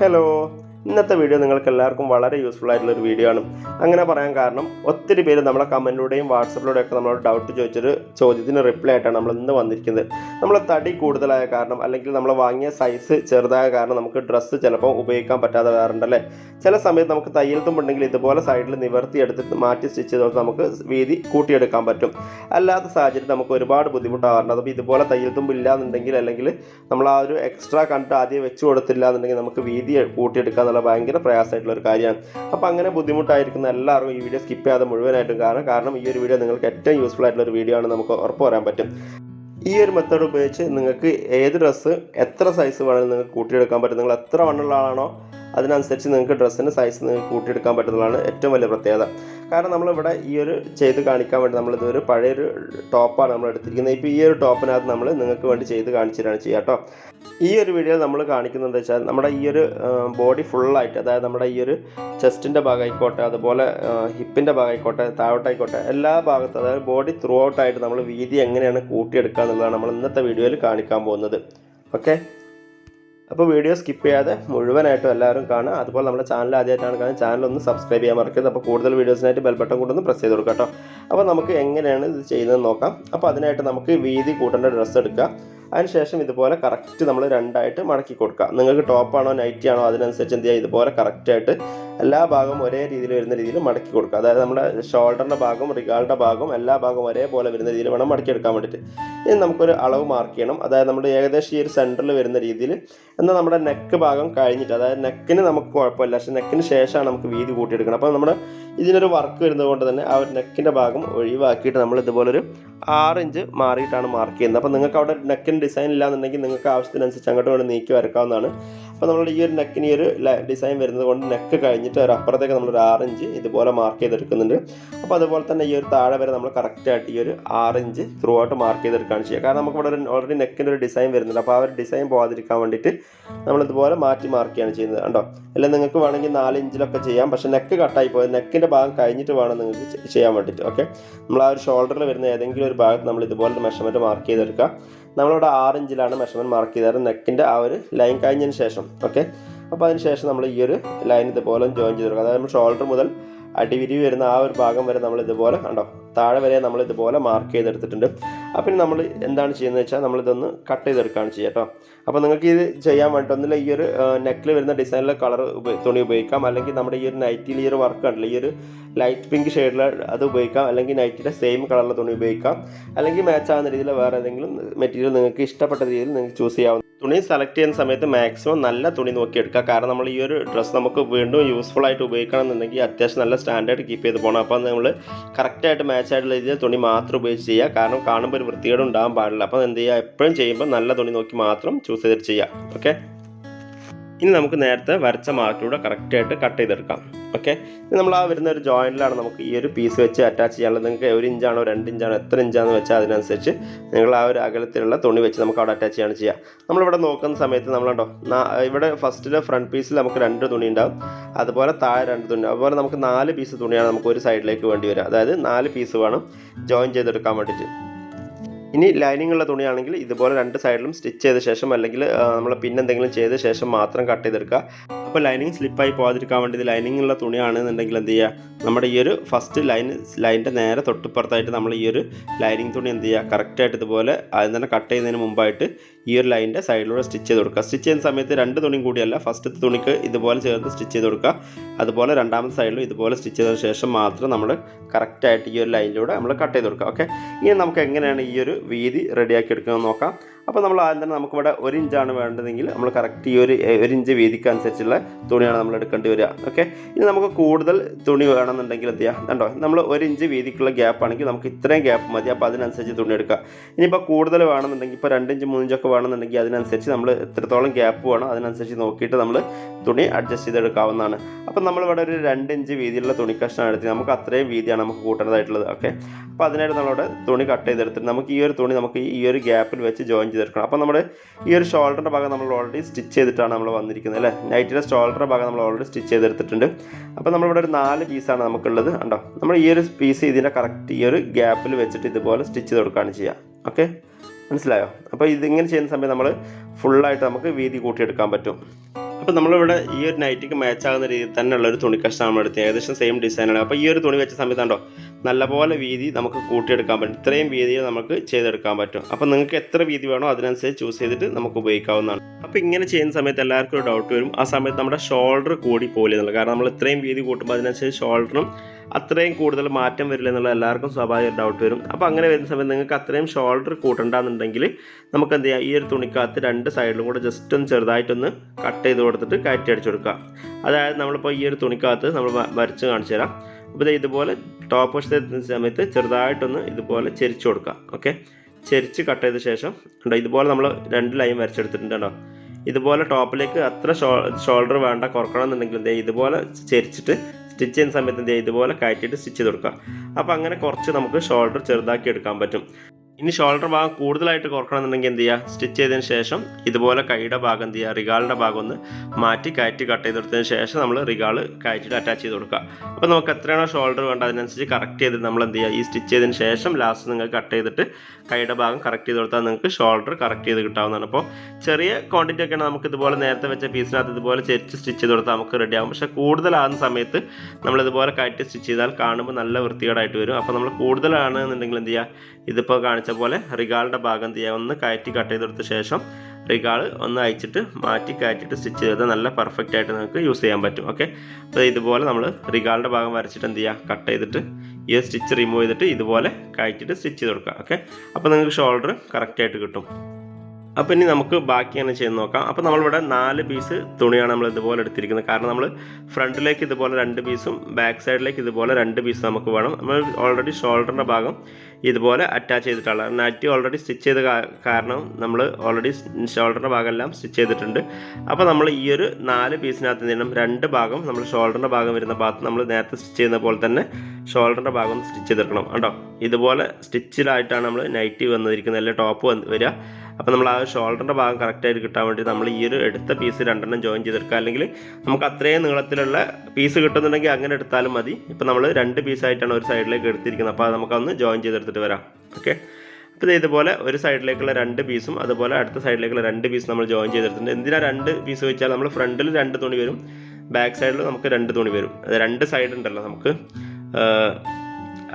Hello. ഇന്നത്തെ video നിങ്ങൾക്ക് എല്ലാവർക്കും വളരെ യൂസ്ഫുൾ ആയിട്ടുള്ള ഒരു വീഡിയോ ആണ്. അങ്ങനെ പറയാൻ കാരണം ഒത്തിരി പേര് നമ്മളെ കമന്റിലൂടെയും വാട്സപ്പിലൂടെയും ഒക്കെ നമ്മളോട് ഡൗട്ട് ചോദിച്ചൊരു ചോദ്യത്തിന് റിപ്ലൈ ആയിട്ടാണ് നമ്മൾ ഇന്ന് വന്നിരിക്കുന്നത്. നമ്മൾ തടി കൂടുതലായ കാരണം അല്ലെങ്കിൽ നമ്മൾ വാങ്ങിയ സൈസ് ചെറുതായ കാരണം നമുക്ക് ഡ്രസ്സ് ചിലപ്പോൾ ഉപയോഗിക്കാൻ പറ്റാതെ വരാറുണ്ടല്ലേ ചില സമയത്ത് നമുക്ക് തയ്യൽ തുമ്പുണ്ടെങ്കിൽ ഇതുപോലെ സൈഡിൽ നിവർത്തി എടുത്തിട്ട് മാറ്റി സ്റ്റിച്ച് ചെയ്തോ നമുക്ക് വീതി കൂട്ടിയെടുക്കാൻ പറ്റും. അല്ലാത്ത സാഹചര്യത്തിൽ നമുക്ക് ഒരുപാട് ബുദ്ധിമുട്ടാവാറുണ്ട്. അപ്പോൾ ഇതുപോലെ തയ്യൽ തുമ്പ് ഇല്ലാന്നുണ്ടെങ്കിൽ അല്ലെങ്കിൽ നമ്മൾ ആ ഒരു എക്സ്ട്രാ കണ്ട് ആദ്യം വെച്ച് കൊടുത്തില്ല എന്നുണ്ടെങ്കിൽ നമുക്ക് വീതി കൂട്ടിയെടുക്കുക എന്നുള്ള ഭയങ്കര പ്രയാസമായിട്ടുള്ള ഒരു കാര്യമാണ്. അപ്പോൾ അങ്ങനെ ബുദ്ധിമുട്ടായിരിക്കുന്ന എല്ലാവരും ഈ വീഡിയോ സ്കിപ്പ് ചെയ്യാതെ മുഴുവനായിട്ടും കാരണം കാരണം ഈ ഒരു വീഡിയോ നിങ്ങൾക്ക് ഏറ്റവും യൂസ്ഫുൾ ആയിട്ടുള്ള ഒരു വീഡിയോ ആണ് നമുക്ക് ഉറപ്പ് പറയാൻ പറ്റും. ഈ ഒരു മെത്തേഡ് ഉപയോഗിച്ച് നിങ്ങൾക്ക് ഏത് ഡ്രസ്സ് എത്ര സൈസ് വേണമെങ്കിലും നിങ്ങൾക്ക് കൂട്ടിയെടുക്കാൻ പറ്റും. നിങ്ങൾ എത്ര വണ്ണുള്ള ആളാണോ അതിനനുസരിച്ച് നിങ്ങൾക്ക് ഡ്രസ്സിന്റെ സൈസ് നിങ്ങൾക്ക് കൂട്ടിയെടുക്കാൻ പറ്റുന്നതാണ് ഏറ്റവും വലിയ പ്രത്യേകത. കാരണം നമ്മളിവിടെ ഈ ഒരു ചെയ്ത് കാണിക്കാൻ വേണ്ടി നമ്മളിത് ഒരു പഴയൊരു ടോപ്പാണ് നമ്മൾ എടുത്തിരിക്കുന്നത്. ഇപ്പോൾ ഈ ഒരു ടോപ്പിനകത്ത് നമ്മൾ നിങ്ങൾക്ക് വേണ്ടി ചെയ്ത് കാണിച്ചിട്ടാണ് ചെയ്യുക കേട്ടോ. ഈ ഒരു വീഡിയോ നമ്മൾ കാണിക്കുന്നത് വെച്ചാൽ നമ്മുടെ ഈ ഒരു ബോഡി ഫുള്ളായിട്ട് അതായത് നമ്മുടെ ഈ ഒരു ചെസ്റ്റിന്റെ ഭാഗമായിക്കോട്ടെ അതുപോലെ ഹിപ്പിന്റെ ഭാഗമായിക്കോട്ടെ താഴോട്ടായിക്കോട്ടെ എല്ലാ ഭാഗത്തും അതായത് ബോഡി ത്രൂ ഔട്ടായിട്ട് നമ്മൾ വീതി എങ്ങനെയാണ് കൂട്ടിയെടുക്കുക എന്നുള്ളതാണ് നമ്മൾ ഇന്നത്തെ വീഡിയോയിൽ കാണിക്കാൻ പോകുന്നത്. ഓക്കെ അപ്പോൾ വീഡിയോ സ്കിപ്പ് ചെയ്യാതെ മുഴുവനായിട്ടും എല്ലാവരും കാണുക. അതുപോലെ നമ്മുടെ ചാനൽ ആദ്യമായിട്ടാണ് കാണുന്നത് ചാനൽ ഒന്ന് സബ്സ്ക്രൈബ് ചെയ്യാൻ മറക്കരുത്. അപ്പോൾ കൂടുതൽ വീഡിയോസിനായിട്ട് ബെൽ ബട്ടൺ കൊണ്ടൊന്ന് പ്രസ് ചെയ്ത് കൊടുക്കാം കേട്ടോ. അപ്പോൾ നമുക്ക് എങ്ങനെയാണ് ഇത് ചെയ്യുന്നത് നോക്കാം. അപ്പോൾ അതിനായിട്ട് നമുക്ക് വീതി കൂട്ടേണ്ട ഡ്രസ്സ് എടുക്കുക. അതിനുശേഷം ഇതുപോലെ കറക്റ്റ് നമ്മൾ രണ്ടായിട്ട് മടക്കി കൊടുക്കുക നിങ്ങൾക്ക് ടോപ്പാണോ നൈറ്റി ആണോ അതിനനുസരിച്ച് എന്ത് ചെയ്യുക ഇതുപോലെ കറക്റ്റായിട്ട് എല്ലാ ഭാഗവും ഒരേ രീതിയിൽ വരുന്ന രീതിയിൽ മടക്കി കൊടുക്കുക അതായത് നമ്മുടെ ഷോൾഡറിന്റെ ഭാഗം റിഗാളുടെ ഭാഗം എല്ലാ ഭാഗവും ഒരേപോലെ വരുന്ന രീതിയിൽ വേണം മടക്കി എടുക്കാൻ വേണ്ടിയിട്ട്. ഇനി നമുക്കൊരു അളവ് മാർക്ക് ചെയ്യണം. അതായത് നമ്മുടെ ഏകദേശം ഈ ഒരു സെന്ററിൽ വരുന്ന രീതിയിൽ. എന്നാൽ നമ്മുടെ നെക്ക് ഭാഗം കഴിഞ്ഞിട്ട് അതായത് നെക്കിന് നമുക്ക് കുഴപ്പമില്ല. പക്ഷേ നെക്കിന് ശേഷമാണ് നമുക്ക് വീതി കൂട്ടിയെടുക്കണം. അപ്പോൾ നമ്മുടെ ഇതിനൊരു വർക്ക് വരുന്നത് കൊണ്ട് തന്നെ ആ ഒരു നെക്കിന്റെ ഭാഗം ഒഴിവാക്കിയിട്ട് നമ്മൾ ഇതുപോലൊരു ആറ് ഇഞ്ച് മാറിയിട്ടാണ് മാർക്ക് ചെയ്യുന്നത്. അപ്പോൾ നിങ്ങൾക്ക് അവിടെ നെക്കിന് ഡിസൈൻ ഇല്ലാന്നുണ്ടെങ്കിൽ നിങ്ങൾക്ക് ആവശ്യത്തിനനുസരിച്ച് അങ്ങോട്ട് വേണം നീക്കി വരക്കാവുന്നതാണ്. അപ്പോൾ നമ്മൾ ഈ ഒരു നെക്കിന് ഈ ഒരു ഡിസൈൻ വരുന്നത് കൊണ്ട് നെക്ക് കഴിഞ്ഞിട്ട് ഒരു അപ്പുറത്തേക്ക് നമ്മളൊരു ആറ് ഇഞ്ച് ഇതുപോലെ മാർക്ക് ചെയ്തെടുക്കുന്നുണ്ട്. അപ്പോൾ അതുപോലെ തന്നെ ഈ ഒരു താഴെ വരെ നമ്മൾ കറക്റ്റായിട്ട് ഈ ഒരു ആറ് ഇഞ്ച് ത്രൂ ഔട്ട് മാർക്ക് ചെയ്തെടുക്കുകയാണ് ചെയ്യുക. കാരണം നമുക്ക് ഇവിടെ ഓൾറെഡി നെക്കിന്റെ ഒരു ഡിസൈൻ വരുന്നുണ്ട്. അപ്പോൾ ആ ഒരു ഡിസൈൻ പോകാതിരിക്കാൻ വേണ്ടിയിട്ട് നമ്മളിതുപോലെ മാറ്റി മാർക്ക് ചെയ്യാണ് ചെയ്യുന്നത് കണ്ടോ? അല്ലെങ്കിൽ നിങ്ങൾക്ക് വേണമെങ്കിൽ നാല് ഇഞ്ചിലൊക്കെ ചെയ്യാം. പക്ഷേ നെക്ക് കട്ടായി പോയത് നെക്കിന്റെ ഭാഗം കഴിഞ്ഞിട്ട് വേണം നിങ്ങൾക്ക് ചെയ്യാൻ വേണ്ടിയിട്ട്. ഓക്കെ നമ്മൾ ആ ഒരു ഷോൾഡറിൽ വരുന്ന ഏതെങ്കിലും ഒരു ഭാഗത്ത് നമ്മൾ ഇതുപോലെ മെഷർമെന്റ് മാർക്ക് ചെയ്തെടുക്കുക. നമ്മളിവിടെ ആറ് ഇഞ്ചിലാണ് മെഷർമെന്റ് മാർക്ക് ചെയ്തത് നെക്കിന്റെ ആ ഒരു ലൈൻ കഴിഞ്ഞതിന് ശേഷം ഓക്കെ അപ്പോൾ അതിന് ശേഷം നമ്മൾ ഈ ഒരു ലൈൻ ഇതുപോലെ ജോയിൻ ചെയ്ത് കൊടുക്കുക. അതായത് നമ്മൾ ഷോൾഡർ മുതൽ അടിവിരി വരുന്ന ആ ഒരു ഭാഗം വരെ നമ്മൾ ഇതുപോലെ കണ്ടോ? താഴെ വരെ നമ്മൾ ഇതുപോലെ മാർക്ക് ചെയ്തെടുത്തിട്ടുണ്ട്. അപ്പം നമ്മൾ എന്താണ് ചെയ്യുന്നത് വെച്ചാൽ നമ്മളിതൊന്ന് കട്ട് ചെയ്തെടുക്കുകയാണ് ചെയ്യുക കേട്ടോ. അപ്പോൾ നിങ്ങൾക്ക് ഇത് ചെയ്യാൻ വേണ്ടി ഒന്നില്ല ഈ ഒരു നെക്കിൽ വരുന്ന ഡിസൈനിലെ കളർ തുണി ഉപയോഗിക്കാം. അല്ലെങ്കിൽ നമ്മുടെ ഈ ഒരു നൈറ്റിൽ ഈ ഒരു വർക്ക് ഉണ്ടല്ലോ. ഈ ഒരു ലൈറ്റ് പിങ്ക് ഷെയ്ഡിലെ അത് ഉപയോഗിക്കാം. അല്ലെങ്കിൽ നൈറ്റിന്റെ സെയിം കളറിലെ തുണി ഉപയോഗിക്കാം. അല്ലെങ്കിൽ മാച്ച് ആവുന്ന രീതിയിൽ വേറെ ഏതെങ്കിലും മെറ്റീരിയൽ നിങ്ങൾക്ക് ഇഷ്ടപ്പെട്ട രീതിയിൽ നിങ്ങൾക്ക് ചൂസ് ചെയ്യാവുന്ന തുണി സെലക്ട് ചെയ്യുന്ന സമയത്ത് മാക്സിമം നല്ല തുണി നോക്കിയെടുക്കുക. കാരണം നമ്മൾ ഈ ഒരു ഡ്രസ്സ് നമുക്ക് വീണ്ടും യൂസ്ഫുൾ ആയിട്ട് ഉപയോഗിക്കണം എന്നുണ്ടെങ്കിൽ അത്യാവശ്യം നല്ല സ്റ്റാൻഡേർഡ് കീപ്പ് ചെയ്ത് പോകണം അപ്പോൾ നമ്മൾ കറക്റ്റായിട്ട് മാച്ച് ആയിട്ടുള്ള രീതിയിൽ തുണി മാത്രം ഉപയോഗിച്ച് ചെയ്യുക. കാരണം കാണുമ്പോൾ ഒരു വൃത്തികേട് ഉണ്ടാകാൻ പാടില്ല. അപ്പോൾ എന്ത് ചെയ്യുക? എപ്പോഴും ചെയ്യുമ്പോൾ നല്ല തുണി നോക്കി മാത്രം ചൂസ് ചെയ്തിട്ട് ചെയ്യുക. ഓക്കെ ഇനി നമുക്ക് നേരത്തെ വരച്ച മാർക്കിലൂടെ കറക്റ്റായിട്ട് കട്ട് ചെയ്തെടുക്കാം. ഓക്കെ നമ്മൾ ആ വരുന്ന ഒരു ജോയിന്റിലാണ് നമുക്ക് ഈ ഒരു പീസ് വെച്ച് അറ്റാച്ച് ചെയ്യാനുള്ളത്. നിങ്ങൾക്ക് ഒരു ഇഞ്ചാണോ രണ്ട് ഇഞ്ചാണോ എത്ര ഇഞ്ചാണെന്ന് വെച്ചാൽ അതിനനുസരിച്ച് നിങ്ങൾ ആ ഒരു അകലത്തിലുള്ള തുണി വെച്ച് നമുക്ക് അവിടെ അറ്റാച്ച് ചെയ്യാണ് ചെയ്യുക നമ്മളിവിടെ നോക്കുന്ന സമയത്ത് നമ്മളുണ്ടോ ഇവിടെ ഫസ്റ്റിലെ ഫ്രണ്ട് പീസിൽ നമുക്ക് രണ്ട് തുണി ഉണ്ടാവും. അതുപോലെ താഴെ രണ്ട് തുണി അതുപോലെ നമുക്ക് നാല് പീസ് തുണിയാണ് നമുക്ക് ഒരു സൈഡിലേക്ക് വേണ്ടി വരിക. അതായത് നാല് പീസ് വേണം ജോയിൻ ചെയ്തെടുക്കാൻ വേണ്ടിയിട്ട്. ഇനി ലൈനിങ് ഉള്ള തുണിയാണെങ്കിൽ ഇതുപോലെ രണ്ട് സൈഡിലും സ്റ്റിച്ച് ചെയ്ത ശേഷം അല്ലെങ്കിൽ നമ്മൾ പിന്നെന്തെങ്കിലും ചെയ്ത ശേഷം മാത്രം കട്ട് ചെയ്തെടുക്കുക. അപ്പോൾ ലൈനിങ് സ്ലിപ്പായി പോകാതിരിക്കാൻ വേണ്ടി ഇത് ലൈനിങ് ഉള്ള തുണിയാണെന്നുണ്ടെങ്കിൽ എന്ത് ചെയ്യുക? നമ്മുടെ ഈ ഒരു ഫസ്റ്റ് ലൈൻ ലൈനിന്റെ നേരെ തൊട്ടുപ്പുറത്തായിട്ട് നമ്മൾ ഈ ഒരു ലൈനിങ് തുണി എന്ത് ചെയ്യുക? കറക്റ്റായിട്ട് ഇതുപോലെ ആദ്യം തന്നെ കട്ട് ചെയ്യുന്നതിന് മുമ്പായിട്ട് ഈ ഒരു ലൈനിന്റെ സൈഡിലൂടെ സ്റ്റിച്ച് ചെയ്ത് കൊടുക്കുക. സ്റ്റിച്ച് ചെയ്യുന്ന സമയത്ത് രണ്ട് തുണിയും കൂടിയല്ല ഫസ്റ്റത്തെ തുണിക്ക് ഇതുപോലെ ചേർന്ന് സ്റ്റിച്ച് ചെയ്ത് കൊടുക്കുക. അതുപോലെ രണ്ടാമത്തെ സൈഡിലും ഇതുപോലെ സ്റ്റിച്ച് ചെയ്തതിന് ശേഷം മാത്രം നമ്മൾ കറക്റ്റായിട്ട് ഈ ഒരു ലൈനിലൂടെ നമ്മൾ കട്ട് ചെയ്ത് കൊടുക്കുക. ഓക്കെ? ഇനി നമുക്ക് എങ്ങനെയാണ് ഈ ഒരു വീതി റെഡിയാക്കി എടുക്കാൻ നോക്കാം. അപ്പോൾ നമ്മൾ ആദ്യം തന്നെ നമുക്കിവിടെ ഒരു ഇഞ്ചാണ് വേണ്ടതെങ്കിൽ നമ്മൾ കറക്റ്റ് ഈ ഒരു ഒരു ഇഞ്ച് വീതിക്ക് അനുസരിച്ചുള്ള തുണിയാണ് നമ്മൾ എടുക്കേണ്ടി വരിക. ഓക്കെ ഇനി നമുക്ക് കൂടുതൽ തുണി വേണമെന്നുണ്ടെങ്കിൽ എന്ത് ചെയ്യാം? കണ്ടോ? നമ്മൾ ഒരു ഇഞ്ച് വീതിക്കുള്ള ഗ്യാപ്പ് ആണെങ്കിൽ നമുക്ക് ഇത്രയും ഗ്യാപ്പ് മതി. അപ്പോൾ അതിനനുസരിച്ച് തുണി എടുക്കുക. ഇനിയിപ്പോൾ കൂടുതൽ വേണമെന്നുണ്ടെങ്കിൽ ഇപ്പോൾ രണ്ട് ഇഞ്ച് മൂന്ന് ഇഞ്ചൊക്കെ വേണമെന്നുണ്ടെങ്കിൽ അതിനനുസരിച്ച് നമ്മൾ എത്രത്തോളം ഗ്യാപ്പ് വേണം അതിനനുസരിച്ച് നോക്കിയിട്ട് നമ്മൾ തുണി അഡ്ജസ്റ്റ് ചെയ്തെടുക്കാവുന്നതാണ്. അപ്പം നമ്മളിവിടെ ഒരു രണ്ട് ഇഞ്ച് വീതിയുള്ള തുണി കഷ്ണം എടുത്ത് നമുക്ക് അത്രയും വീതിയാണ് നമുക്ക് കൂട്ടേണ്ടതായിട്ടുള്ളത്. ഓക്കെ അപ്പോൾ അതിനായിട്ട് നമ്മളിവിടെ തുണി കട്ട് ചെയ്തെടുത്തിട്ട് നമുക്ക് ഈ ഒരു തുണി നമുക്ക് ഈ ഒരു ഗ്യാപ്പിൽ വെച്ച് ജോയിൻ ചെയ്തെടുക്കണം. അപ്പോൾ നമ്മുടെ ഈ ഒരു ഷോൾഡറിന്റെ ഭാഗം നമ്മൾ ഓൾറെഡി സ്റ്റിച്ച് ചെയ്തിട്ടാണ് നമ്മൾ വന്നിരിക്കുന്നത് അല്ലേ? നൈറ്റിന്റെ ഷോൾഡറിന്റെ ഭാഗം നമ്മൾ ഓൾറെഡി സ്റ്റിച്ച് ചെയ്തെടുത്തിട്ടുണ്ട്. അപ്പോൾ നമ്മളിവിടെ ഒരു നാല് പീസാണ് നമുക്കുള്ളത് കണ്ടോ? നമ്മൾ ഈ ഒരു പീസ് ഇതിന്റെ കറക്റ്റ് ഈ ഒരു ഗ്യാപ്പിൽ വെച്ചിട്ട് ഇതുപോലെ സ്റ്റിച്ച് ചെയ്ത് കൊടുക്കുകയാണ് ചെയ്യുക. ഓക്കെ മനസ്സിലായോ? അപ്പോൾ ഇതിങ്ങനെ ചെയ്യുന്ന സമയത്ത് നമ്മൾ ഫുള്ളായിട്ട് നമുക്ക് വീതി കൂട്ടിയെടുക്കാൻ പറ്റും. അപ്പോൾ നമ്മളിവിടെ ഈ ഒരു നൈറ്റിക്ക് മാച്ച് ആകുന്ന രീതിയിൽ ഉള്ള ഒരു തുണി കഷ്ണം നമ്മൾ എടുത്തത് ഏകദേശം സെയിം ഡിസൈനാണ് അപ്പോൾ ഈ ഒരു തുണി വെച്ച സമയത്തുണ്ടോ നല്ലപോലെ വീതി നമുക്ക് കൂട്ടിയെടുക്കാൻ പറ്റും. ഇത്രയും വീതിയിൽ നമുക്ക് ചെയ്തെടുക്കാൻ പറ്റും. അപ്പോൾ നിങ്ങൾക്ക് എത്ര വീതി വേണോ അതിനനുസരിച്ച് ചൂസ് ചെയ്തിട്ട് നമുക്ക് ഉപയോഗിക്കാവുന്നതാണ്. അപ്പോൾ ഇങ്ങനെ ചെയ്യുന്ന സമയത്ത് എല്ലാവർക്കും ഒരു ഡൗട്ട് വരും. ആ സമയത്ത് നമ്മുടെ ഷോൾഡർ കൂടി പോലെ എന്നുള്ളത് കാരണം നമ്മൾ ഇത്രയും വീതി കൂട്ടുമ്പോൾ അതിനനുസരിച്ച് ഷോൾഡറും അത്രയും കൂടുതൽ മാറ്റം വരില്ല എന്നുള്ള എല്ലാവർക്കും സ്വാഭാവിക ഡൗട്ട് വരും. അപ്പോൾ അങ്ങനെ വരുന്ന സമയത്ത് നിങ്ങൾക്ക് അത്രയും ഷോൾഡർ കൂട്ടണ്ടെന്നുണ്ടെങ്കിൽ നമുക്ക് എന്ത് ചെയ്യാം? ഈ ഒരു തുണിക്കകത്ത് രണ്ട് സൈഡിലും കൂടെ ജസ്റ്റ് ഒന്ന് ചെറുതായിട്ടൊന്ന് കട്ട് ചെയ്ത് കൊടുത്തിട്ട് കയറ്റി അടിച്ചു കൊടുക്കുക. അതായത് നമ്മളിപ്പോൾ ഈ ഒരു തുണിക്കകത്ത് നമ്മൾ വരച്ച് കാണിച്ചു തരാം. അപ്പോൾ ഇതുപോലെ ടോപ്പ് വശത്ത് സമയത്ത് ചെറുതായിട്ടൊന്ന് ഇതുപോലെ ചെരിച്ചു കൊടുക്കുക. ഓക്കെ ചെരിച്ച് കട്ട് ചെയ്ത ശേഷം ഉണ്ടോ ഇതുപോലെ നമ്മൾ രണ്ട് ലൈൻ വരച്ചെടുത്തിട്ടുണ്ടോ ഇതുപോലെ ടോപ്പിലേക്ക് അത്ര ഷോൾഡർ വേണ്ട കുറക്കണം എന്നുണ്ടെങ്കിൽ ഇതുപോലെ ചെരിച്ചിട്ട് സ്റ്റിച്ച് ചെയ്യുന്ന സമയത്ത് എന്ത് ചെയ്യുക? ഇതുപോലെ കയറ്റിയിട്ട് സ്റ്റിച്ച് ചെയ്ത് കൊടുക്കുക. അപ്പോൾ അങ്ങനെ കുറച്ച് നമുക്ക് ഷോൾഡർ ചെറുതാക്കി എടുക്കാൻ പറ്റും. ഇനി ഷോൾഡർ ഭാഗം കൂടുതലായിട്ട് കുറക്കണമെന്നുണ്ടെങ്കിൽ എന്ത് ചെയ്യുക? സ്റ്റിച്ച് ചെയ്തതിന് ശേഷം ഇതുപോലെ കൈയുടെ ഭാഗം എന്ത് ചെയ്യുക? റിഗാളിന്റെ ഭാഗം ഒന്ന് മാറ്റി കയറ്റി കട്ട് ചെയ്തെടുത്തതിന് ശേഷം നമ്മൾ റിഗാൾ കയറ്റിയിട്ട് അറ്റാച്ച് ചെയ്ത് കൊടുക്കുക. അപ്പോൾ നമുക്ക് എത്രയാണോ ഷോൾഡർ വേണ്ട അതിനനുസരിച്ച് കറക്റ്റ് ചെയ്ത് നമ്മൾ എന്ത് ചെയ്യുക? ഈ സ്റ്റിച്ച് ചെയ്തതിന് ശേഷം ലാസ്റ്റ് നിങ്ങൾ കട്ട് ചെയ്തിട്ട് കൈയുടെ ഭാഗം കറക്റ്റ് ചെയ്ത് കൊടുത്താൽ നിങ്ങൾക്ക് ഷോൾഡർ കറക്റ്റ് ചെയ്ത് കിട്ടാവുന്നതാണ്. അപ്പോൾ ചെറിയ ക്വാണ്ടിറ്റി ഒക്കെയാണ് നമുക്ക് ഇതുപോലെ നേരത്തെ വെച്ച പീസിനകത്ത് ഇതുപോലെ ചെരിച്ച് സ്റ്റിച്ച് ചെയ്ത് കൊടുത്താൽ നമുക്ക് റെഡി ആകും പക്ഷേ കൂടുതലാകുന്ന സമയത്ത് നമ്മളിതുപോലെ കയറ്റി സ്റ്റിച്ച് ചെയ്താൽ കാണുമ്പോൾ നല്ല വൃത്തികേടായിട്ട് വരും. അപ്പോൾ നമ്മൾ കൂടുതലാണ് എന്നുണ്ടെങ്കിൽ എന്ത് ചെയ്യുക? ഇതിപ്പോൾ കാണിച്ച പോലെ റിഗാളുടെ ഭാഗം ചെയ്യുക ഒന്ന് കയറ്റി കട്ട് ചെയ്തെടുത്ത ശേഷം റിഗാൾ ഒന്ന് അയച്ചിട്ട് മാറ്റി കയറ്റിയിട്ട് സ്റ്റിച്ച് ചെയ്താൽ നല്ല പെർഫെക്റ്റ് ആയിട്ട് നിങ്ങൾക്ക് യൂസ് ചെയ്യാൻ പറ്റും ഓക്കെ അപ്പോൾ ഇതുപോലെ നമ്മൾ റിഗാളുടെ ഭാഗം വരച്ചിട്ട് എന്ത് ചെയ്യുക കട്ട് ചെയ്തിട്ട് ഈ സ്റ്റിച്ച് റിമൂവ് ചെയ്തിട്ട് ഇതുപോലെ കയറ്റിയിട്ട് സ്റ്റിച്ച് ചെയ്ത് കൊടുക്കുക ഓക്കെ അപ്പോൾ നിങ്ങൾക്ക് ഷോൾഡർ കറക്റ്റായിട്ട് കിട്ടും. അപ്പോൾ ഇനി നമുക്ക് ബാക്കി തന്നെ ചെയ്ത് നോക്കാം. അപ്പോൾ നമ്മളിവിടെ നാല് പീസ് തുണിയാണ് നമ്മൾ ഇതുപോലെ എടുത്തിരിക്കുന്നത്. കാരണം നമ്മൾ ഫ്രണ്ടിലേക്ക് ഇതുപോലെ രണ്ട് പീസും ബാക്ക് സൈഡിലേക്ക് ഇതുപോലെ രണ്ട് പീസ് നമുക്ക് വേണം. നമ്മൾ ഓൾറെഡി ഷോൾഡറിന്റെ ഭാഗം ഇതുപോലെ അറ്റാച്ച് ചെയ്തിട്ടുള്ള നൈറ്റി ഓൾറെഡി സ്റ്റിച്ച് ചെയ്ത കാരണം നമ്മൾ ഓൾറെഡി ഷോൾഡറിന്റെ ഭാഗം എല്ലാം സ്റ്റിച്ച് ചെയ്തിട്ടുണ്ട്. അപ്പോൾ നമ്മൾ ഈ ഒരു നാല് പീസിനകത്ത് നിന്നും രണ്ട് ഭാഗം നമ്മൾ ഷോൾഡറിന്റെ ഭാഗം വരുന്ന ഭാഗത്ത് നമ്മൾ നേരത്തെ സ്റ്റിച്ച് ചെയ്യുന്ന പോലെ തന്നെ ഷോൾഡറിന്റെ ഭാഗം സ്റ്റിച്ച് ചെയ്തെടുക്കണം. കേട്ടോ ഇതുപോലെ സ്റ്റിച്ചിലായിട്ടാണ് നമ്മൾ നൈറ്റി വന്നിരിക്കുന്നത്. അല്ലെങ്കിൽ ടോപ്പ് വന്ന് വരിക. അപ്പോൾ നമ്മൾ ആ ഷോൾഡറിന്റെ ഭാഗം കറക്റ്റായിട്ട് കിട്ടാൻ വേണ്ടി നമ്മൾ ഈ ഒരു എടുത്ത പീസ് രണ്ടെണ്ണം ജോയിൻ ചെയ്തെടുക്കുക. അല്ലെങ്കിൽ നമുക്ക് അത്രയും നീളത്തിലുള്ള പീസ് കിട്ടുന്നുണ്ടെങ്കിൽ അങ്ങനെ എടുത്താലും മതി. ഇപ്പോൾ നമ്മൾ രണ്ട് പീസായിട്ടാണ് ഒരു സൈഡിലേക്ക് എടുത്തിരിക്കുന്നത്. അപ്പോൾ അത് നമുക്കൊന്ന് ജോയിൻ ചെയ്തെടുത്തിട്ട് വരാം. ഓക്കെ അപ്പോൾ ഇത് ഇതുപോലെ ഒരു സൈഡിലേക്കുള്ള രണ്ട് പീസും അതുപോലെ അടുത്ത സൈഡിലേക്കുള്ള രണ്ട് പീസ് നമ്മൾ ജോയിൻ ചെയ്തെടുത്തിട്ടുണ്ട്. എന്തിനാ രണ്ട് പീസ് വെച്ചാൽ നമ്മൾ ഫ്രണ്ടിൽ രണ്ട് തുണി വരും ബാക്ക് സൈഡിൽ നമുക്ക് രണ്ട് തുണി വരും. രണ്ട് സൈഡ് ഉണ്ടല്ലോ നമുക്ക്.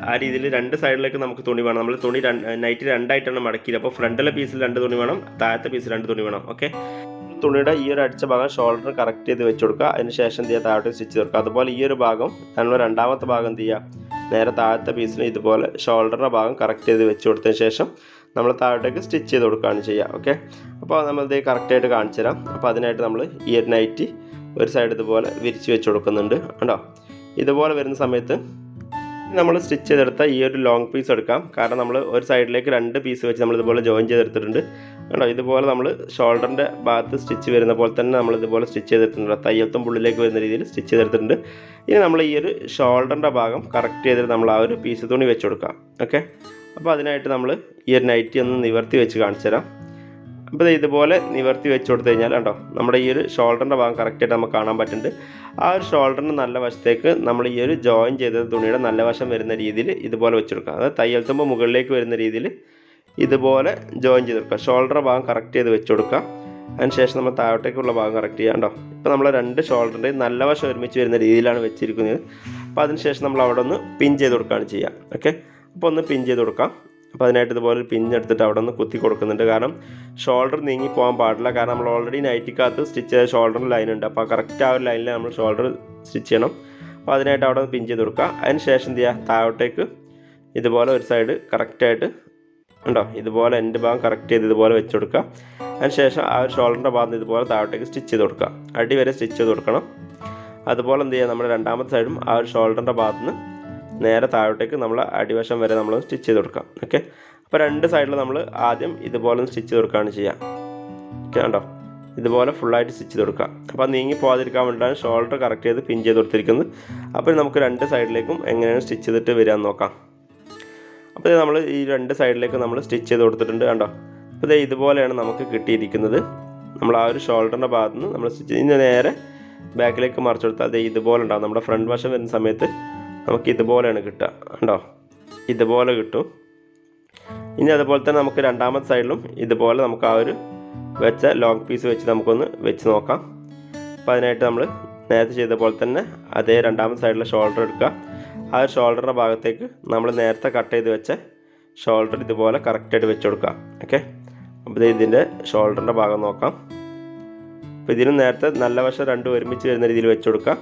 ആ, രീതിയിൽ രണ്ട് സൈഡിലേക്ക് നമുക്ക് തുണി വേണം. നമ്മൾ തുണി നൈറ്റ് രണ്ടായിട്ടാണ് മടക്കിയത്. അപ്പോൾ ഫ്രണ്ടിലെ പീസിൽ രണ്ട് തുണി വേണം താഴത്തെ പീസിൽ രണ്ട് തുണി വേണം. ഓക്കെ തുണിയുടെ ഈ ഒരു അടിച്ച ഭാഗം ഷോൾഡർ കറക്റ്റ് ചെയ്ത് വെച്ച് കൊടുക്കുക. അതിന് ശേഷം എന്ത് ചെയ്യുക? താഴോട്ട് സ്റ്റിച്ച് തീർക്കുക അതുപോലെ ഈ ഒരു ഭാഗം നമ്മൾ രണ്ടാമത്തെ ഭാഗം എന്ത് ചെയ്യുക? നേരെ താഴത്തെ പീസിന് ഇതുപോലെ ഷോൾഡറിന്റെ ഭാഗം കറക്റ്റ് ചെയ്ത് വെച്ച് കൊടുത്തതിന് ശേഷം നമ്മൾ താഴത്തേക്ക് സ്റ്റിച്ച് ചെയ്ത് കൊടുക്കുകയാണ് ചെയ്യുക. ഓക്കെ അപ്പോൾ നമ്മൾ ഇത് കറക്റ്റായിട്ട് കാണിച്ചു തരാം. അപ്പോൾ അതിനായിട്ട് നമ്മൾ ഈ ഒരു നൈറ്റി ഒരു സൈഡ് ഇതുപോലെ വിരിച്ച് വെച്ച് കൊടുക്കുന്നുണ്ട്. കണ്ടോ? ഇതുപോലെ വരുന്ന സമയത്ത് നമ്മൾ സ്റ്റിച്ച് ചെയ്തെടുത്ത ഈ ഒരു ലോങ് പീസ് എടുക്കാം. കാരണം നമ്മൾ ഒരു സൈഡിലേക്ക് രണ്ട് പീസ് വെച്ച് നമ്മൾ ഇതുപോലെ ജോയിൻ ചെയ്തെടുത്തിട്ടുണ്ട്. കണ്ടോ? ഇതുപോലെ നമ്മൾ ഷോൾഡറിന്റെ ഭാഗത്ത് സ്റ്റിച്ച് വരുന്ന പോലെ തന്നെ നമ്മൾ ഇതുപോലെ സ്റ്റിച്ച് ചെയ്തിട്ടുണ്ട്. തയ്യത്തും പുള്ളിലേക്ക് വരുന്ന രീതിയിൽ സ്റ്റിച്ച് ചെയ്തെടുത്തിട്ടുണ്ട്. ഇനി നമ്മൾ ഈ ഒരു ഷോൾഡറിന്റെ ഭാഗം കറക്റ്റ് ചെയ്തിട്ട് നമ്മൾ ആ ഒരു പീസ് തുണി വെച്ച് കൊടുക്കാം. ഓക്കെ അപ്പോൾ അതിനായിട്ട് നമ്മൾ ഈ ഒരു നൈറ്റി ഒന്ന് നിവർത്തി വെച്ച് കാണിച്ചു തരാം അപ്പോൾ ഇതുപോലെ നിവർത്തി വെച്ച് കൊടുത്തു കഴിഞ്ഞാൽ കണ്ടോ നമ്മുടെ ഈ ഒരു ഷോൾഡറിന്റെ ഭാഗം കറക്റ്റായിട്ട് നമുക്ക് കാണാൻ പറ്റുന്നുണ്ട്. ആ ഒരു ഷോൾഡറിന്റെ നല്ല വശത്തേക്ക് നമ്മൾ ഈ ഒരു ജോയിൻ ചെയ്ത തുണിയുടെ നല്ല വശം വരുന്ന രീതിയിൽ ഇതുപോലെ വെച്ച് കൊടുക്കുക. അതായത് തയ്യൽ തുമ്പ് മുകളിലേക്ക് വരുന്ന രീതിയിൽ ഇതുപോലെ ജോയിൻ ചെയ്ത് കൊടുക്കുക. ഷോൾഡർ ഭാഗം കറക്റ്റ് ചെയ്ത് വെച്ച് കൊടുക്കുക. അതിനുശേഷം നമ്മൾ താഴോട്ടേക്കുള്ള ഭാഗം കറക്റ്റ് ചെയ്യാം കേട്ടോ ഇപ്പോൾ നമ്മൾ രണ്ട് ഷോൾഡറിന്റെയും നല്ല വശം ഒരുമിച്ച് വരുന്ന രീതിയിലാണ് വെച്ചിരിക്കുന്നത്. അപ്പോൾ അതിനുശേഷം നമ്മൾ അവിടെ ഒന്ന് പിൻ ചെയ്ത് കൊടുക്കുകയാണ് ചെയ്യുക. ഓക്കെ അപ്പോൾ ഒന്ന് പിൻ ചെയ്ത് കൊടുക്കാം. അപ്പോൾ അതിനായിട്ട് ഇതുപോലെ ഒരു പിൻ എടുത്തിട്ട് അവിടെ നിന്ന് കുത്തി കൊടുക്കുന്നുണ്ട്. കാരണം ഷോൾഡർ നീങ്ങി പോകാൻ പാടില്ല. കാരണം നമ്മൾ ഓൾറെഡി നൈറ്റിക്കകത്ത് സ്റ്റിച്ച് ചെയ്ത ഷോൾഡർ ലൈൻ ഉണ്ട്. അപ്പോൾ കറക്റ്റ് ആ ഒരു ലൈനിൽ നമ്മൾ ഷോൾഡർ സ്റ്റിച്ച് ചെയ്യണം. അപ്പോൾ അതിനായിട്ട് അവിടെ നിന്ന് പിൻ ചെയ്ത് കൊടുക്കുക. അതിന് ശേഷം എന്ത് ചെയ്യുക? താഴോട്ടേക്ക് ഇതുപോലെ ഒരു സൈഡ് കറക്റ്റായിട്ട് ഉണ്ടോ? ഇതുപോലെ എന്റെ ഭാഗം കറക്റ്റ് ചെയ്ത് ഇതുപോലെ വെച്ച് കൊടുക്കുക. അതിനുശേഷം ആ ഒരു ഷോൾഡറിന്റെ ഭാഗത്ത് ഇതുപോലെ താഴോട്ടേക്ക് സ്റ്റിച്ച് ചെയ്ത് കൊടുക്കുക. അടി വരെ സ്റ്റിച്ച് ചെയ്ത് കൊടുക്കണം. അതുപോലെ എന്ത് ചെയ്യുക? നമ്മുടെ രണ്ടാമത്തെ സൈഡും ആ ഒരു ഷോൾഡറിന്റെ ഭാഗത്ത് നിന്ന് നേരെ താഴോട്ടേക്ക് നമ്മൾ അടിവശം വരെ നമ്മൾ സ്റ്റിച്ച് ചെയ്ത് കൊടുക്കാം. ഓക്കെ അപ്പോൾ രണ്ട് സൈഡിൽ നമ്മൾ ആദ്യം ഇതുപോലെ സ്റ്റിച്ച് ചെയ്ത് കൊടുക്കുകയാണ് ചെയ്യാം. ഓക്കെ കണ്ടോ? ഇതുപോലെ ഫുള്ളായിട്ട് സ്റ്റിച്ച് ചെയ്ത് കൊടുക്കുക അപ്പോൾ നീങ്ങി പോകാതിരിക്കാൻ വേണ്ടിയിട്ടാണ് ഷോൾഡർ കറക്റ്റ് ചെയ്ത് പിൻ ചെയ്ത് കൊടുത്തിരിക്കുന്നത്. അപ്പോൾ നമുക്ക് രണ്ട് സൈഡിലേക്കും എങ്ങനെയാണ് സ്റ്റിച്ച് ചെയ്തിട്ട് വരാൻ നോക്കാം. അപ്പോൾ ഇത് നമ്മൾ ഈ രണ്ട് സൈഡിലേക്ക് നമ്മൾ സ്റ്റിച്ച് ചെയ്ത് കൊടുത്തിട്ടുണ്ട് കണ്ടോ? അപ്പോൾ ഇത് ഇതുപോലെയാണ് നമുക്ക് കിട്ടിയിരിക്കുന്നത്. നമ്മൾ ആ ഒരു ഷോൾഡറിന്റെ ഭാഗത്ത് നിന്ന് നമ്മൾ സ്റ്റിച്ച് ഇനി നേരെ ബാക്കിലേക്ക് മറിച്ചെടുത്താൽ അത് ഇതുപോലെ ഉണ്ടാകും നമ്മുടെ ഫ്രണ്ട് വശം വരുന്ന സമയത്ത് നമുക്ക് ഇതുപോലെയാണ് കിട്ടുക. കണ്ടോ? ഇതുപോലെ കിട്ടും. ഇനി അതുപോലെ തന്നെ നമുക്ക് രണ്ടാമത്തെ സൈഡിലും ഇതുപോലെ നമുക്ക് ആ ഒരു വെച്ച ലോങ് പീസ് വെച്ച് നമുക്കൊന്ന് വെച്ച് നോക്കാം. അപ്പോൾ അതിനായിട്ട് നമ്മൾ നേരത്തെ ചെയ്ത പോലെ തന്നെ അതേ രണ്ടാമത്തെ സൈഡിലെ ഷോൾഡർ എടുക്കുക. ആ ഷോൾഡറിന്റെ ഭാഗത്തേക്ക് നമ്മൾ നേരത്തെ കട്ട് ചെയ്ത് വെച്ച ഷോൾഡർ ഇതുപോലെ കറക്റ്റായിട്ട് വെച്ച് കൊടുക്കുക. ഓക്കെ അപ്പോൾ ഇതിന്റെ ഷോൾഡറിന്റെ ഭാഗം നോക്കാം. അപ്പോൾ ഇതിനും നേരത്തെ നല്ല വശം രണ്ടും ഒരുമിച്ച് വരുന്ന രീതിയിൽ വെച്ച് കൊടുക്കുക.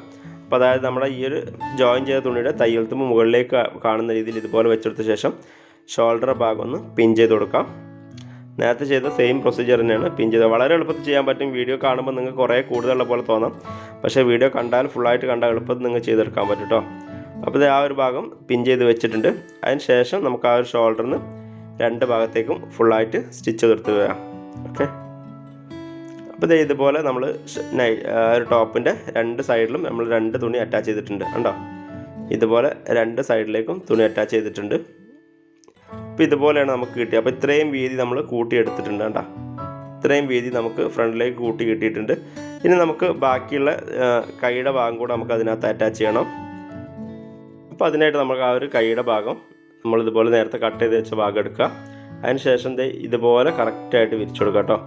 അപ്പോൾ അതായത് നമ്മുടെ ഈ ഒരു ജോയിൻ ചെയ്ത തുണിയുടെ തയ്യൽത്തുമ്പോൾ മുകളിലേക്ക് കാണുന്ന രീതിയിൽ ഇതുപോലെ വെച്ചെടുത്ത ശേഷം ഷോൾഡർ ഭാഗം ഒന്ന് പിൻ ചെയ്ത് കൊടുക്കാം. നേരത്തെ ചെയ്ത സെയിം പ്രൊസീജിയർ തന്നെയാണ് പിൻ ചെയ്തത്. വളരെ എളുപ്പത്തിൽ ചെയ്യാൻ പറ്റും. വീഡിയോ കാണുമ്പോൾ നിങ്ങൾക്ക് കുറേ കൂടുതലുള്ള പോലെ തോന്നാം. പക്ഷേ വീഡിയോ കണ്ടാൽ ഫുള്ളായിട്ട് കണ്ടാൽ എളുപ്പത്തിൽ നിങ്ങൾക്ക് ചെയ്തെടുക്കാൻ പറ്റും കേട്ടോ അപ്പോൾ ഇത് ആ ഒരു ഭാഗം പിൻ ചെയ്ത് വെച്ചിട്ടുണ്ട്. അതിന് ശേഷം നമുക്ക് ആ ഒരു ഷോൾഡറിന് രണ്ട് ഭാഗത്തേക്കും ഫുള്ളായിട്ട് സ്റ്റിച്ച് ചെയ്തെടുത്ത് വരാം. ഓക്കെ അപ്പോൾ ഇതേ ഇതുപോലെ നമ്മൾ ഒരു ടോപ്പിന്റെ രണ്ട് സൈഡിലും നമ്മൾ രണ്ട് തുണി അറ്റാച്ച് ചെയ്തിട്ടുണ്ട് കണ്ടോ? ഇതുപോലെ രണ്ട് സൈഡിലേക്കും തുണി അറ്റാച്ച് ചെയ്തിട്ടുണ്ട്. അപ്പോൾ ഇതുപോലെയാണ് നമുക്ക് കിട്ടിയത് അപ്പോൾ ഇത്രയും വീതി നമ്മൾ കൂട്ടിയെടുത്തിട്ടുണ്ട് കണ്ടോ? ഇത്രയും വീതി നമുക്ക് ഫ്രണ്ടിലേക്ക് കൂട്ടി കിട്ടിയിട്ടുണ്ട്. ഇനി നമുക്ക് ബാക്കിയുള്ള കൈയുടെ ഭാഗം കൂടെ നമുക്ക് അതിനകത്ത് അറ്റാച്ച് ചെയ്യണം. അപ്പോൾ അതിനായിട്ട് നമുക്ക് ആ ഒരു കൈയുടെ ഭാഗം നമ്മൾ ഇതുപോലെ നേരത്തെ കട്ട് ചെയ്ത് വെച്ച ഭാഗം എടുക്കുക അതിന് ശേഷം ദേ ഇതുപോലെ കറക്റ്റായിട്ട് വിരിച്ചു കൊടുക്കുക കേട്ടോ?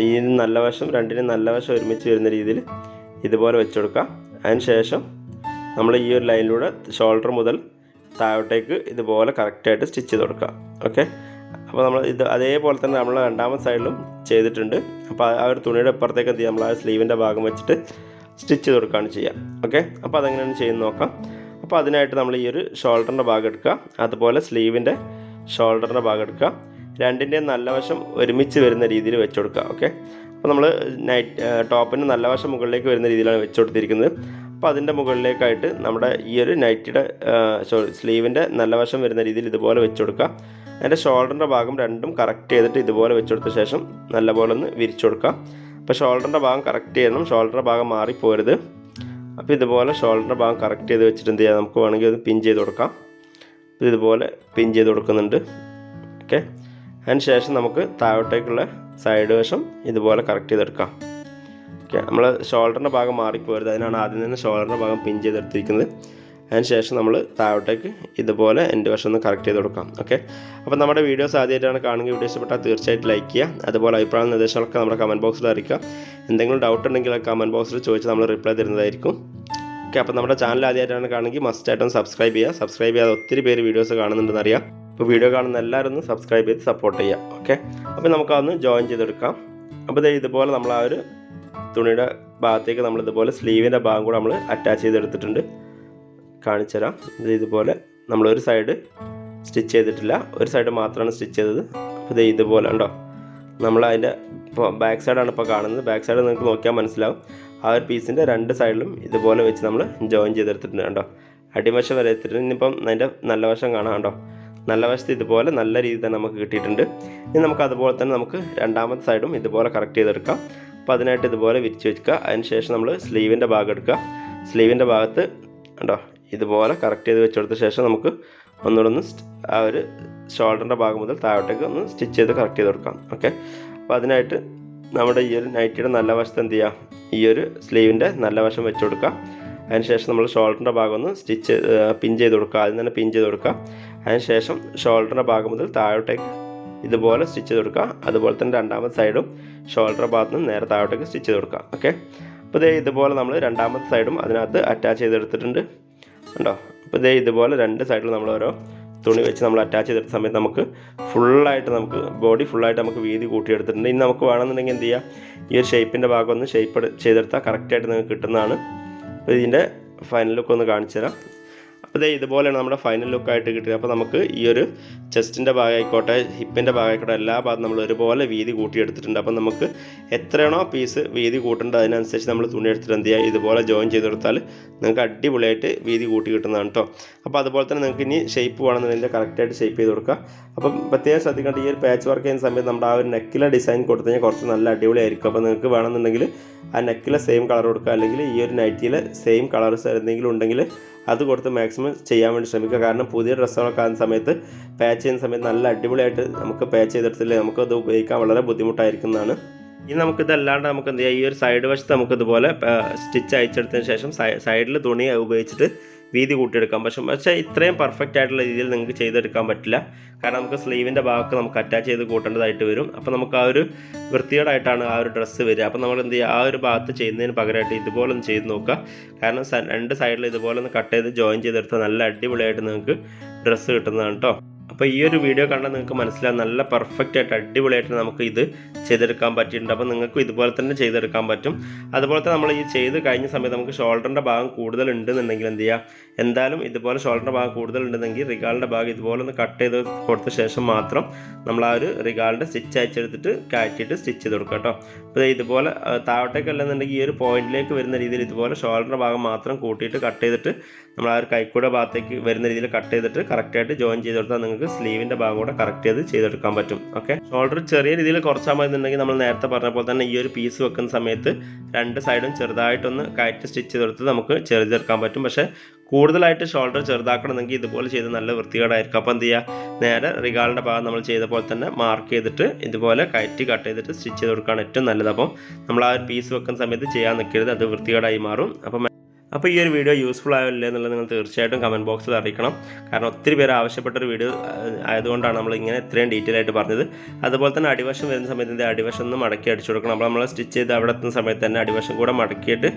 ഈ നല്ല വശം രണ്ടിനും നല്ല വശം ഒരുമിച്ച് വരുന്ന രീതിയിൽ ഇതുപോലെ വെച്ച് കൊടുക്കുക അതിന് ശേഷം നമ്മൾ ഈ ഒരു ലൈനിലൂടെ ഷോൾഡർ മുതൽ താഴോട്ടേക്ക് ഇതുപോലെ കറക്റ്റായിട്ട് സ്റ്റിച്ച് ചെയ്ത് കൊടുക്കുക. ഓക്കെ അപ്പോൾ നമ്മൾ ഇത് അതേപോലെ തന്നെ നമ്മൾ രണ്ടാമത്തെ സൈഡിലും ചെയ്തിട്ടുണ്ട്. അപ്പോൾ ആ ഒരു തുണിയുടെ അപ്പുറത്തേക്ക് എന്ത് നമ്മൾ ആ സ്ലീവിന്റെ ഭാഗം വെച്ചിട്ട് സ്റ്റിച്ച് ചെയ്ത് കൊടുക്കുകയാണ് ചെയ്യുക ഓക്കെ അപ്പോൾ അതെങ്ങനെയാണ് ചെയ്യുന്നത് നോക്കാം. അപ്പോൾ അതിനായിട്ട് നമ്മൾ ഈ ഒരു ഷോൾഡറിന്റെ ഭാഗം എടുക്കുക. അതുപോലെ സ്ലീവിന്റെ ഷോൾഡറിന്റെ ഭാഗം എടുക്കുക. രണ്ടിന്റെയും നല്ല വശം ഒരുമിച്ച് വരുന്ന രീതിയിൽ വെച്ച് കൊടുക്കുക ഓക്കെ അപ്പോൾ നമ്മൾ നൈറ്റ് ടോപ്പിന്റെ നല്ല വശം മുകളിലേക്ക് വരുന്ന രീതിയിലാണ് വെച്ച് കൊടുത്തിരിക്കുന്നത് അപ്പോൾ അതിന്റെ മുകളിലേക്കായിട്ട് നമ്മുടെ ഈ ഒരു നൈറ്റിയുടെ സോറി സ്ലീവിന്റെ നല്ല വശം വരുന്ന രീതിയിൽ ഇതുപോലെ വെച്ച് കൊടുക്കുക അതിന്റെ ഷോൾഡറിന്റെ ഭാഗം രണ്ടും കറക്റ്റ് ചെയ്തിട്ട് ഇതുപോലെ വെച്ച് കൊടുത്ത ശേഷം നല്ലപോലെ ഒന്ന് വിരിച്ചു കൊടുക്കുക അപ്പോൾ ഷോൾഡറിന്റെ ഭാഗം കറക്റ്റ് ചെയ്യണം ഷോൾഡറിന്റെ ഭാഗം മാറിപ്പോരുത്. അപ്പോൾ ഇതുപോലെ ഷോൾഡറിന്റെ ഭാഗം കറക്റ്റ് ചെയ്ത് വെച്ചിട്ട് എന്ത് ചെയ്യാം? നമുക്ക് വേണമെങ്കിൽ ഒന്ന് പിൻ ചെയ്ത് കൊടുക്കാം. ഇതുപോലെ പിൻ ചെയ്ത് കൊടുക്കുന്നുണ്ട് ഓക്കെ അതിന് ശേഷം നമുക്ക് താഴോട്ടേക്കുള്ള സൈഡ് വശം ഇതുപോലെ കറക്റ്റ് ചെയ്തെടുക്കാം. ഓക്കെ നമ്മൾ ഷോൾഡറിന്റെ ഭാഗം മാറിപ്പോരുത്. അതിനാണ് ആദ്യം തന്നെ ഷോൾഡറിന്റെ ഭാഗം പിൻ ചെയ്തെടുത്തിരിക്കുന്നത്. അതിന് ശേഷം നമ്മൾ താഴോട്ടേക്ക് ഇതുപോലെ എന്റെ വശം ഒന്ന് കറക്റ്റ് ചെയ്ത് കൊടുക്കാം. ഓക്കെ അപ്പോൾ നമ്മുടെ വീഡിയോസ് ആദ്യമായിട്ടാണ് കാണുമെങ്കിൽ വീഡിയോ ഇഷ്ടപ്പെട്ടാൽ തീർച്ചയായിട്ടും ലൈക്ക് ചെയ്യുക. അതുപോലെ അഭിപ്രായ നിർദ്ദേശങ്ങളൊക്കെ നമ്മുടെ കമന്റ് ബോക്സിൽ അറിയിക്കുക. എന്തെങ്കിലും ഡൗട്ട് ഉണ്ടെങ്കിൽ കമന്റ് ബോക്സിൽ ചോദിച്ച് നമ്മൾ റിപ്ലൈ തരുന്നതായിരിക്കും. ഓക്കെ അപ്പോൾ നമ്മുടെ ചാനൽ ആദ്യമായിട്ടാണ് കാണുമെങ്കിൽ മസ്റ്റ് ആയിട്ടൊന്ന് സബ്സ്ക്രൈബ് ചെയ്യുക. സബ്സ്ക്രൈബ് ചെയ്യാതെ ഒത്തിരി പേര് വീഡിയോസ് കാണുന്നുണ്ടെന്ന് അറിയാം. അപ്പോൾ വീഡിയോ കാണുന്ന എല്ലാവരും ഒന്ന് സബ്സ്ക്രൈബ് ചെയ്ത് സപ്പോർട്ട് ചെയ്യാം ഓക്കെ അപ്പോൾ നമുക്കതൊന്ന് ജോയിൻ ചെയ്തെടുക്കാം. അപ്പോൾ ഇതുപോലെ നമ്മൾ ആ ഒരു തുണിയുടെ ഭാഗത്തേക്ക് നമ്മൾ ഇതുപോലെ സ്ലീവിന്റെ ഭാഗം കൂടെ നമ്മൾ അറ്റാച്ച് ചെയ്തെടുത്തിട്ടുണ്ട്. കാണിച്ചു തരാം. ഇത് ഇതുപോലെ നമ്മളൊരു സൈഡ് സ്റ്റിച്ച് ചെയ്തിട്ടില്ല. ഒരു സൈഡ് മാത്രമാണ് സ്റ്റിച്ച് ചെയ്തത്. അപ്പോൾ ഇത് ഇതുപോലെ ഉണ്ടോ നമ്മൾ അതിന്റെ ബാക്ക് സൈഡാണ് ഇപ്പോൾ കാണുന്നത്. ബാക്ക് സൈഡ് നിങ്ങൾക്ക് നോക്കിയാൽ മനസ്സിലാവും. ആ ഒരു പീസിന്റെ രണ്ട് സൈഡിലും ഇതുപോലെ വെച്ച് നമ്മൾ ജോയിൻ ചെയ്തെടുത്തിട്ടുണ്ട് കേട്ടോ അടിവശം വരെ എത്തിയിട്ടുണ്ട്. ഇനിയിപ്പം അതിന്റെ നല്ല വശം കാണാം കണ്ടോ? നല്ല വശത്ത് ഇതുപോലെ നല്ല രീതിയിൽ തന്നെ നമുക്ക് കിട്ടിയിട്ടുണ്ട്. ഇനി നമുക്ക് അതുപോലെ തന്നെ നമുക്ക് രണ്ടാമത്തെ സൈഡും ഇതുപോലെ കറക്റ്റ് ചെയ്തെടുക്കാം. അപ്പോൾ അതിനായിട്ട് ഇതുപോലെ വിരിച്ച് വെക്കുക. അതിന് ശേഷം നമ്മൾ സ്ലീവിന്റെ ഭാഗം എടുക്കുക. സ്ലീവിന്റെ ഭാഗത്ത് കണ്ടോ ഇതുപോലെ കറക്റ്റ് ചെയ്ത് വെച്ച് കൊടുത്ത ശേഷം നമുക്ക് ഒന്നുകൂടെ ഒന്ന് ആ ഒരു ഷോൾഡറിന്റെ ഭാഗം മുതൽ താഴോട്ടേക്ക് ഒന്ന് സ്റ്റിച്ച് ചെയ്ത് കറക്റ്റ് ചെയ്ത് കൊടുക്കാം. ഓക്കെ അപ്പോൾ അതിനായിട്ട് നമ്മുടെ ഈ ഒരു നൈറ്റിയുടെ നല്ല വശത്ത് എന്ത് ചെയ്യുക? ഈ ഒരു സ്ലീവിന്റെ നല്ല വശം വെച്ച് കൊടുക്കുക. അതിനുശേഷം നമ്മൾ ഷോൾഡറിന്റെ ഭാഗം ഒന്ന് സ്റ്റിച്ച് പിൻ ചെയ്ത് കൊടുക്കുക. ആദ്യം തന്നെ പിൻ ചെയ്ത് കൊടുക്കുക. അതിനുശേഷം ഷോൾഡറിന്റെ ഭാഗം മുതൽ താഴോട്ടേക്ക് ഇതുപോലെ സ്റ്റിച്ച് ചെയ്ത് കൊടുക്കുക. അതുപോലെ തന്നെ രണ്ടാമത്തെ സൈഡും ഷോൾഡർ ഭാഗത്ത് നിന്ന് നേരെ താഴോട്ടേക്ക് സ്റ്റിച്ച് ചെയ്ത് കൊടുക്കുക. ഓക്കെ അപ്പോൾ ഇതേ ഇതുപോലെ നമ്മൾ രണ്ടാമത്തെ സൈഡും അതിനകത്ത് അറ്റാച്ച് ചെയ്തെടുത്തിട്ടുണ്ട് ഉണ്ടോ അപ്പോൾ ഇതേ ഇതുപോലെ രണ്ട് സൈഡിൽ നമ്മൾ ഓരോ തുണി വെച്ച് നമ്മൾ അറ്റാച്ച് ചെയ്തെടുത്ത സമയത്ത് നമുക്ക് ഫുള്ളായിട്ട് നമുക്ക് ബോഡി ഫുള്ളായിട്ട് നമുക്ക് വീതി കൂട്ടിയെടുത്തിട്ടുണ്ട്. ഇനി നമുക്ക് വേണമെന്നുണ്ടെങ്കിൽ എന്ത് ചെയ്യുക ഈ ഒരു ഷേപ്പിന്റെ ഭാഗം ഒന്ന് ഷേപ്പ് ചെയ്തെടുത്താൽ കറക്റ്റായിട്ട് നിങ്ങൾക്ക് കിട്ടുന്നതാണ്. അപ്പോൾ ഇതിന്റെ ഫൈനൽ ലുക്ക് ഒന്ന് കാണിച്ചു തരാം അപ്പോൾ ഇതേ ഇതുപോലെയാണ് നമ്മുടെ ഫൈനൽ ലുക്കായിട്ട് കിട്ടിയത്. അപ്പോൾ നമുക്ക് ഈ ഒരു ചെസ്റ്റിന്റെ ഭാഗമായിക്കോട്ടെ ഹിപ്പിന്റെ ഭാഗമായിക്കോട്ടെ എല്ലാ ഭാഗത്തും നമ്മൾ ഒരുപോലെ വീതി കൂട്ടിയെടുത്തിട്ടുണ്ട്. അപ്പോൾ നമുക്ക് എത്രയാണോ പീസ് വീതി കൂട്ടേണ്ടത് അതിനനുസരിച്ച് നമ്മൾ തുണി എടുത്തിട്ട് എന്ത് ചെയ്യുക ഇതുപോലെ ജോയിൻ ചെയ്ത് കൊടുത്താൽ നിങ്ങൾക്ക് അടിപൊളിയായിട്ട് വീതി കൂട്ടി കിട്ടുന്നതാണ് കേട്ടോ അപ്പോൾ അതുപോലെ തന്നെ നിങ്ങൾക്ക് ഇനി ഷേപ്പ് വേണമെന്നുണ്ടെങ്കിൽ കറക്റ്റായിട്ട് ഷേപ്പ് ചെയ്ത് കൊടുക്കുക അപ്പം പ്രത്യേകം ശ്രദ്ധിക്കേണ്ട ഈ ഒരു പാച്ച് വർക്ക് ചെയ്യുന്ന സമയത്ത് നമ്മുടെ ആ ഒരു നെക്കിലെ ഡിസൈൻ കൊടുത്തു കഴിഞ്ഞാൽ കുറച്ച് നല്ല അടിപൊളിയായിരിക്കും. അപ്പോൾ നിങ്ങൾക്ക് വേണമെന്നുണ്ടെങ്കിൽ ആ നെക്കിലെ സെയിം കളർ കൊടുക്കുക. അല്ലെങ്കിൽ ഈ ഒരു നൈറ്റിയിലെ സെയിം കളേഴ്സ് എന്തെങ്കിലും ഉണ്ടെങ്കിൽ അത് കൊടുത്ത് മാക്സിമം ചെയ്യാൻ വേണ്ടി ശ്രമിക്കുക. കാരണം പുതിയ ഡ്രസ്സുകളൊക്കെ ആകുന്ന സമയത്ത് പാച്ച് ചെയ്യുന്ന സമയത്ത് നല്ല അടിപൊളിയായിട്ട് നമുക്ക് പാച്ച് ചെയ്തെടുത്തില്ലേ നമുക്കത് ഉപയോഗിക്കാൻ വളരെ ബുദ്ധിമുട്ടായിരിക്കുന്നതാണ്. ഇനി നമുക്കിതല്ലാണ്ട് നമുക്ക് എന്ത് ചെയ്യാം? ഈ ഒരു സൈഡ് വശത്ത് നമുക്കിതുപോലെ സ്റ്റിച്ച് അയച്ചെടുത്തതിന് ശേഷം സൈഡിൽ തുണി ഉപയോഗിച്ചിട്ട് വീതി കൂട്ടിയെടുക്കാം. പക്ഷെ പക്ഷേ ഇത്രയും പെർഫെക്റ്റ് ആയിട്ടുള്ള രീതിയിൽ നിങ്ങൾക്ക് ചെയ്തെടുക്കാൻ പറ്റില്ല. കാരണം നമുക്ക് സ്ലീവിന്റെ ഭാഗത്ത് നമുക്ക് അറ്റാച്ച് ചെയ്ത് കൂട്ടേണ്ടതായിട്ട് വരും. അപ്പോൾ നമുക്ക് ആ ഒരു വൃത്തിയോടായിട്ടാണ് ആ ഒരു ഡ്രസ്സ് വരിക. അപ്പോൾ നമ്മൾ എന്ത് ചെയ്യുക? ആ ഒരു ഭാഗത്ത് ചെയ്യുന്നതിന് പകരമായിട്ട് ഇതുപോലെ ഒന്ന് ചെയ്ത് നോക്കുക. കാരണം രണ്ട് സൈഡിൽ ഇതുപോലെ ഒന്ന് കട്ട് ചെയ്ത് ജോയിൻ ചെയ്തെടുത്താൽ നല്ല അടിപൊളിയായിട്ട് നിങ്ങൾക്ക് ഡ്രസ്സ് കിട്ടുന്നതാണ് കേട്ടോ അപ്പോൾ ഈ ഒരു വീഡിയോ കണ്ടാൽ നിങ്ങൾക്ക് മനസ്സിലാവും. നല്ല പെർഫെക്റ്റ് ആയിട്ട് അടിപൊളിയായിട്ട് നമുക്ക് ഇത് ചെയ്തെടുക്കാൻ പറ്റിയിട്ടുണ്ട്. അപ്പോൾ നിങ്ങൾക്ക് ഇതുപോലെ തന്നെ ചെയ്തെടുക്കാൻ പറ്റും. അതുപോലെ തന്നെ നമ്മൾ ഈ ചെയ്ത് കഴിഞ്ഞ സമയത്ത് നമുക്ക് ഷോൾഡറിന്റെ ഭാഗം കൂടുതൽ ഉണ്ടെന്നുണ്ടെങ്കിൽ എന്ത് ചെയ്യുക എന്തായാലും ഇതുപോലെ ഷോൾഡറിന്റെ ഭാഗം കൂടുതൽ ഉണ്ടെന്നെങ്കിൽ റിഗാളിന്റെ ഭാഗം ഇതുപോലെ ഒന്ന് കട്ട് ചെയ്ത് കൊടുത്ത ശേഷം മാത്രം നമ്മൾ ആ ഒരു റിഗാളിന്റെ സ്റ്റിച്ച് അയച്ചെടുത്തിട്ട് കാറ്റിയിട്ട് സ്റ്റിച്ച് ചെയ്ത് കൊടുക്കുക കേട്ടോ. അപ്പോൾ ഇതുപോലെ താഴോട്ടേക്കല്ലെന്നുണ്ടെങ്കിൽ താഴോട്ടേക്ക് ഈ ഒരു പോയിന്റിലേക്ക് വരുന്ന രീതിയിൽ ഇതുപോലെ ഷോൾഡറിന്റെ ഭാഗം മാത്രം കൂട്ടിയിട്ട് കട്ട് ചെയ്തിട്ട് നമ്മൾ ആ ഒരു കൈക്കൂടെ ഭാഗത്തേക്ക് വരുന്ന രീതിയിൽ കട്ട് ചെയ്തിട്ട് കറക്റ്റായിട്ട് ജോയിൻ ചെയ്ത് കൊടുത്താൽ നിങ്ങൾക്ക് സ്ലീവിന്റെ ഭാഗം കൂടെ കറക്റ്റ് ചെയ്ത് ചെയ്തെടുക്കാൻ പറ്റും. ഓക്കെ ഷോൾഡർ ചെറിയ രീതിയിൽ കുറച്ചാൽ മതി എന്നുണ്ടെങ്കിൽ നമ്മൾ നേരത്തെ പറഞ്ഞ പോലെ തന്നെ ഈ ഒരു പീസ് വെക്കുന്ന സമയത്ത് രണ്ട് സൈഡും ചെറുതായിട്ടൊന്ന് കയറ്റി സ്റ്റിച്ച് ചെയ്ത് കൊടുത്ത് നമുക്ക് ചെറുതെടുക്കാൻ പറ്റും. പക്ഷേ കൂടുതലായിട്ട് ഷോൾഡർ ചെറുതാക്കണമെങ്കിൽ ഇതുപോലെ ചെയ്ത് നല്ല വൃത്തികേടായിരിക്കും. അപ്പോൾ എന്ത് ചെയ്യുക? നേരെ റിഗാളിന്റെ ഭാഗം നമ്മൾ ചെയ്ത പോലെ തന്നെ മാർക്ക് ചെയ്തിട്ട് ഇതുപോലെ കയറ്റി കട്ട് ചെയ്തിട്ട് സ്റ്റിച്ച് ചെയ്ത് കൊടുക്കുകയാണ് ഏറ്റവും നല്ലത്. അപ്പം നമ്മൾ ആ ഒരു പീസ് വെക്കുന്ന സമയത്ത് ചെയ്യാൻ നിൽക്കരുത്. അത് വൃത്തികേടായി മാറും. അപ്പം അപ്പോൾ ഈ ഒരു വീഡിയോ യൂസ്ഫുൾ ആയല്ലേ എന്നുള്ളത് നിങ്ങൾ തീർച്ചയായിട്ടും കമന്റ് ബോക്സിൽ അറിയിക്കണം. കാരണം ഒത്തിരി പേര് ആവശ്യപ്പെട്ടൊരു വീഡിയോ ആയതുകൊണ്ടാണ് നമ്മൾ ഇങ്ങനെ ഇത്രയും ഡീറ്റെയിൽ ആയിട്ട് പറഞ്ഞത്. അതുപോലെ തന്നെ അടിവശം വരുന്ന സമയത്ത് അടിവശം ഒന്ന് മടക്കി അടിച്ചു കൊടുക്കണം. അപ്പോൾ നമ്മൾ സ്റ്റിച്ച് ചെയ്ത് അവിടെ എത്തുന്ന സമയത്ത് തന്നെ അടിവശം കൂടെ മടക്കിയിട്ട്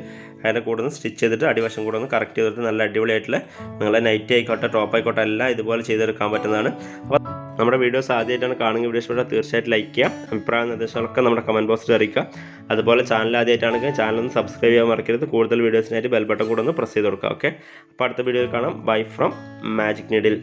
അതിന്റെ കൂടെ ഒന്ന് സ്റ്റിച്ച് ചെയ്തിട്ട് അടിവശം കൂടെ ഒന്ന് കറക്റ്റ് ചെയ്തിട്ട് നല്ല അടിപൊളിയായിട്ടുള്ള നിങ്ങളെ നൈറ്റ് ആയിക്കോട്ടെ ടോപ്പ് ആയിക്കോട്ടെ എല്ലാം ഇതുപോലെ ചെയ്തെടുക്കാൻ പറ്റുന്നതാണ്. അപ്പോൾ നമ്മുടെ വീഡിയോസ് ആദ്യമായിട്ടാണ് കാണുന്ന വീഡിയോസ് ഇഷ്ടപ്പെട്ടാൽ തീർച്ചയായിട്ടും ലൈക്ക് ചെയ്യുക. അഭിപ്രായ നിർദ്ദേശങ്ങളൊക്കെ നമ്മുടെ കമന്റ് ബോക്സിൽ അറിയിക്കുക. അതുപോലെ ചാനൽ ആദ്യമായിട്ടാണെങ്കിൽ ചാനൽ ഒന്ന് സബ്സ്ക്രൈബ് ചെയ്യാൻ മറക്കരുത്. കൂടുതൽ വീഡിയോസിനായിട്ട് ബെൽ കൂടെ ഒന്ന് പ്രസ് ചെയ്ത് കൊടുക്കുക ഓക്കെ അപ്പോൾ അടുത്ത വീഡിയോയിൽ കാണാം. Bye from magic needle